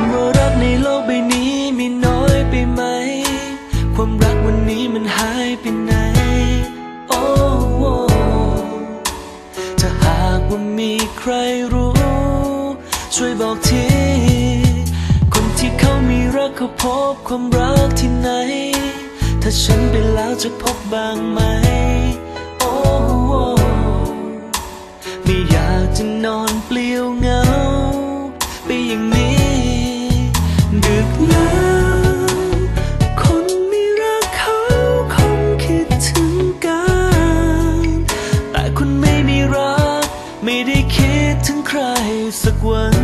คว่ารักในโลกใบนี้มีน้อยไปไหม ความรักวันนี้มันหายไปไหน โอ้โอ้ถ้าหากว่ามีใครรู้ ช่วยบอกที คนที่เขามีรักเขาพบความรักที่ไหน ถ้าฉันไปแล้วจะพบบ้างไหม สักวัน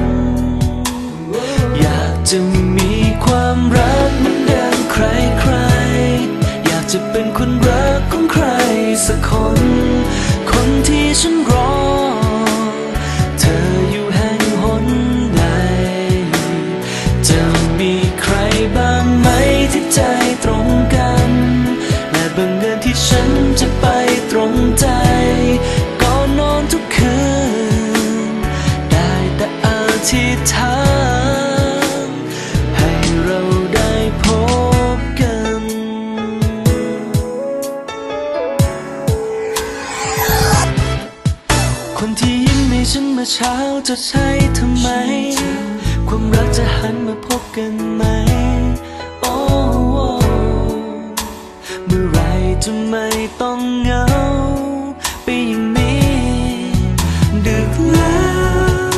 อยากจะมีความรักเหมือนดังใครใครๆอยากจะเป็นคนรักของใครสักคน ที่ยิ้มให้ฉันเมื่อเช้าจะใช่ทำไม ความรักจะหันมาพบกันไหม โอ้เมื่อไรจะไม่ต้องเหงา ไปอย่างนี้ดึกแล้ว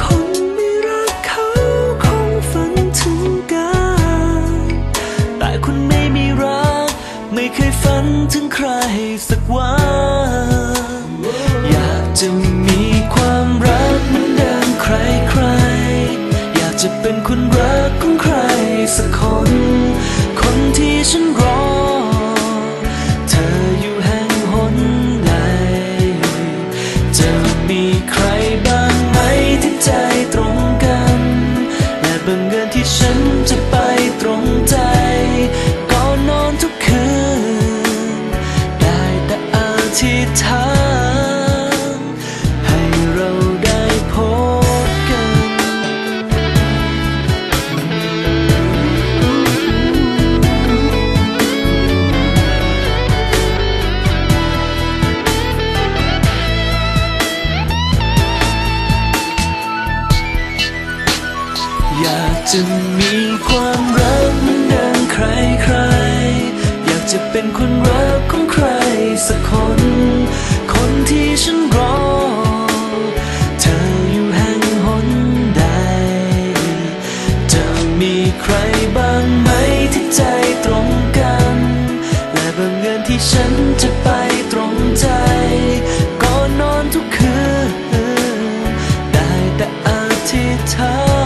คนไม่รักเขาคงฝันถึงกัน แต่คนไม่มีรัก ไม่เคยฝันถึงใครสักวัน เป็นคนรักของใครสักคน คนที่ฉันรอ เธออยู่แห่งหนใดจะมีใครบ้างไหมที่ใจตรงกัน และบังเอิญที่ฉันจะไปตรงใจ ก่อนนอนทุกคืน ได้แต่อาธิษฐาน อยากจะมีความรักเหมือนดังใครใคร อยากจะเป็นคนรักของใครสักคน คนที่ฉันรอ เธออยู่แห่งหนใด จะมีใครบ้างไหมที่ใจตรงกัน และบางเงินที่ฉันจะไปตรงใจ ก่อนนอนทุกคืน ได้แต่อธิษฐาน